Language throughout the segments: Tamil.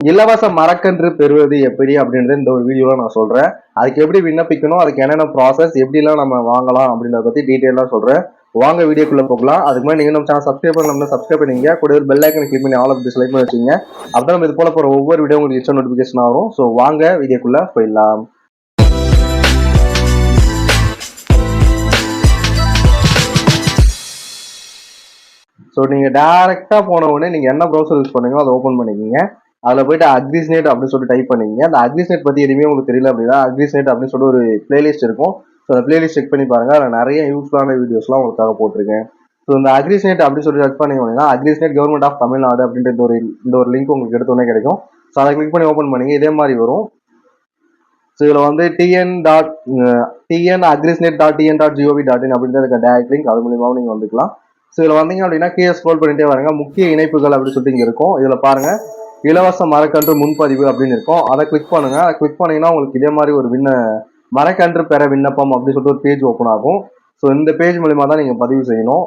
இலவச மரக்கன்று பெறுவது எப்படி அப்படின்றது இந்த ஒரு வீடியோவில் நான் சொல்கிறேன் அதுக்கு எப்படி விண்ணப்பிக்கணும் அதுக்கு என்னென்ன ப்ராசஸ் எப்படிலாம் நம்ம வாங்கலாம் அப்படின்றத பற்றி டீட்டெயிலாக சொல்கிறேன் வாங்க வீடியோக்குள்ளே போகலாம். அதுக்கு மாதிரி நீங்கள் நம்ம சேனல் சப்ஸ்கிரைப் பண்ணலாம் சப்ஸ்கிரைப் பண்ணிங்க கூட ஒரு பெல் ஐக்கன் கிளிக் பண்ணி ஆல் ஆஃப் செலக்ட் பண்ணி வச்சுங்க அப்பதான் நம்ம இது போல போகிற ஒவ்வொரு வீடியோ உங்களுக்கு இன்ஸ்டா நோட்டிஃபிகேஷன் வரும் ஸோ வாங்க வீடியோக்குள்ளே போயிடலாம். ஸோ நீங்கள் டேரெக்டாக போன உடனே நீங்கள் என்ன ப்ரௌசர் யூஸ் பண்ணுங்களோ அதை ஓப்பன் பண்ணிக்கிங்க. அதில் போயிட்டு அக்ரிஸ்நெட் அப்படின்னு சொல்லிட்டு டைப் பண்ணீங்க அந்த அக்ரிஸ்நெட் பற்றி எதுவுமே உங்களுக்கு தெரியல அப்படின்னா அக்ரிஸ்நெட் அப்படின்னு சொல்லிட்டு ஒரு பிளேலிஸ்ட் இருக்கும். ஸோ அந்த பிளேலிஸ்ட் செக் பண்ணி பாருங்கள் அதில் நிறைய யூஸ்ஃபுல்லான வீடியோஸ்லாம் உங்களுக்காக போட்டிருக்கேன். ஸோ இந்த அக்ரிஸ்நெட் அப்படின்னு சொல்லி சர்ச் பண்ணி அப்படின்னா அக்ரிஸ்நெட் கவர்மெண்ட் ஆஃப் தமிழ்நாடு அப்படின்ற இந்த ஒரு இந்த ஒரு லிங்க் உங்களுக்கு எடுத்தோடனே கிடைக்கும். ஸோ அதை கிளிக் பண்ணி ஓப்பன் பண்ணி இதே மாதிரி வரும். ஸோ இதில் வந்து TN dot TN agrisnet dot TN dot GOV dot in அப்படின்றது டேரக்ட் லிங்க் அது மூலியமாகவும் நீங்கள் வந்துக்கலாம். ஸோ இதில் வந்தீங்க அப்படின்னா கீழே ஸ்க்ரோல் பண்ணிட்டே வரங்க. முக்கிய இணைப்புகள் அப்படின்னு சொல்லிட்டு இங்கே இருக்கும். இதில் பாருங்கள் இலவச மரக்கன்று முன்பதிவு அப்படின்னு இருக்கும். அதை கிளிக் பண்ணுங்க. அதை கிளிக் பண்ணீங்கன்னா உங்களுக்கு இதே மாதிரி ஒரு விண்ண மரக்கன்று பெற விண்ணப்பம் அப்படின்னு சொல்லிட்டு ஒரு பேஜ் ஓப்பன் ஆகும். ஸோ இந்த பேஜ் மூலிமா தான் நீங்கள் பதிவு செய்யணும்.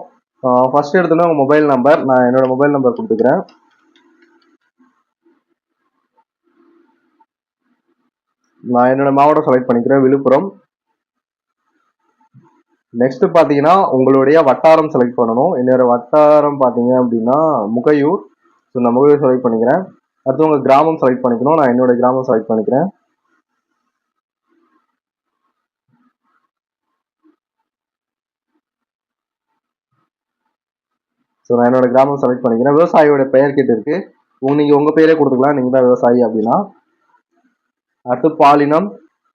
ஃபர்ஸ்ட் எடுத்தோன்னே உங்கள் மொபைல் நம்பர் நான் என்னோட மொபைல் நம்பர் கொடுத்துக்கிறேன். நான் என்னோட மாவட்டம் செலக்ட் பண்ணிக்கிறேன் விழுப்புரம். நெக்ஸ்ட் பார்த்தீங்கன்னா உங்களுடைய வட்டாரம் செலக்ட் பண்ணணும். என்னோட வட்டாரம் பார்த்தீங்க அப்படின்னா முகையூர். ஸோ நான் முகையூர் செலக்ட் பண்ணிக்கிறேன். அடுத்து உங்கள் கிராமம் செலக்ட் பண்ணிக்கணும். நான் என்னோட கிராமம் செலக்ட் பண்ணிக்கிறேன். ஸோ நான் என்னோட கிராமம் செலக்ட் பண்ணிக்கிறேன். விவசாயியோட பெயர் கிட்ட இருக்கு. உங்க நீங்கள் உங்கள் பேரே கொடுத்துக்கலாம். நீங்கள் தான் விவசாயி அப்படின்னா. அடுத்து பாலினம்.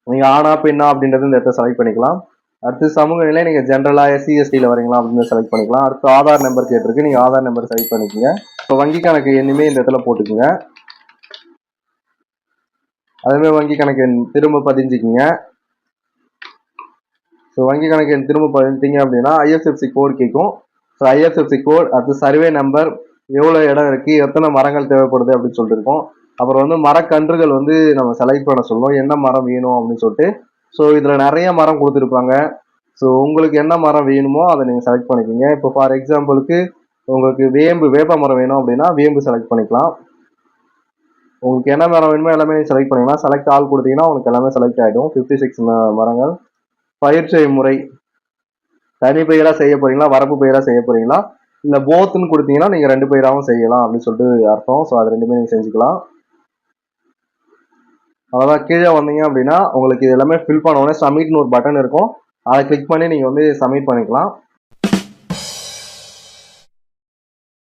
நீங்கள் ஆனா பெண்ணா அப்படின்றது இந்த இடத்த செலக்ட் பண்ணிக்கலாம். அடுத்து சமூக நிலை. நீங்கள் ஜென்ரலாக எஸ்சிஎஸ்டியில் வரீங்களா அப்படின்னு செலக்ட் பண்ணிக்கலாம். அடுத்து ஆதார் நம்பர் கேட்டிருக்கு. நீங்கள் ஆதார் நம்பர் செலக்ட் பண்ணிக்கோங்க. இப்போ வங்கி கணக்கு எண்ணுமே இந்த இடத்துல போட்டுக்கோங்க. அதுமாதிரி வங்கி கணக்கு எண் திரும்ப பதிஞ்சுக்கிங்க. ஸோ வங்கி கணக்கு எண் திரும்ப பதிஞ்சிட்டீங்க அப்படின்னா ஐஎஃப்எஃப்சி கோட் கேட்கும். ஸோ ஐஎஃப்எஃப்சி கோட் அது சர்வே நம்பர் எவ்வளோ இடம் இருக்குது எத்தனை மரங்கள் தேவைப்படுது அப்படின்னு சொல்லிட்டு அப்புறம் வந்து மரக்கன்றுகள் வந்து நம்ம செலக்ட் பண்ண சொல்லுவோம் என்ன மரம் வேணும் அப்படின்னு சொல்லிட்டு. ஸோ இதில் நிறைய மரம் கொடுத்துருப்பாங்க. ஸோ உங்களுக்கு என்ன மரம் வேணுமோ அதை நீங்கள் செலக்ட் பண்ணிக்கோங்க. இப்போ ஃபார் எக்ஸாம்பிளுக்கு உங்களுக்கு வேம்பு வேப்ப மரம் வேணும் அப்படின்னா வேம்பு செலக்ட் பண்ணிக்கலாம். உங்களுக்கு என்ன மரம் வேணுமோ எல்லாமே செலக்ட் பண்ணிக்கலாம். செலக்ட் ஆள் கொடுத்தீங்கன்னா உங்களுக்கு எல்லாமே செலக்ட் ஆகிடும் ஃபிஃப்டி சிக்ஸ் மரங்கள். பயிர் செய்யும் முறை. தனி பயிராக செய்ய போறீங்களா? வரப்பு பயிராக செய்ய போறீங்களா? இல்லை போத்துன்னு கொடுத்தீங்கன்னா நீங்கள் ரெண்டு பயிராகவும் செய்யலாம் அப்படின்னு சொல்லிட்டு அர்த்தம். ஸோ அது ரெண்டுமே நீங்கள் செஞ்சுக்கலாம். அவ்வளோதான் கீழே வந்தீங்க அப்படின்னா உங்களுக்கு இது எல்லாமே ஃபில் பண்ண உடனே சப்மிட்னு ஒரு பட்டன் இருக்கும். அதை கிளிக் பண்ணி நீங்கள் வந்து சப்மிட் பண்ணிக்கலாம்.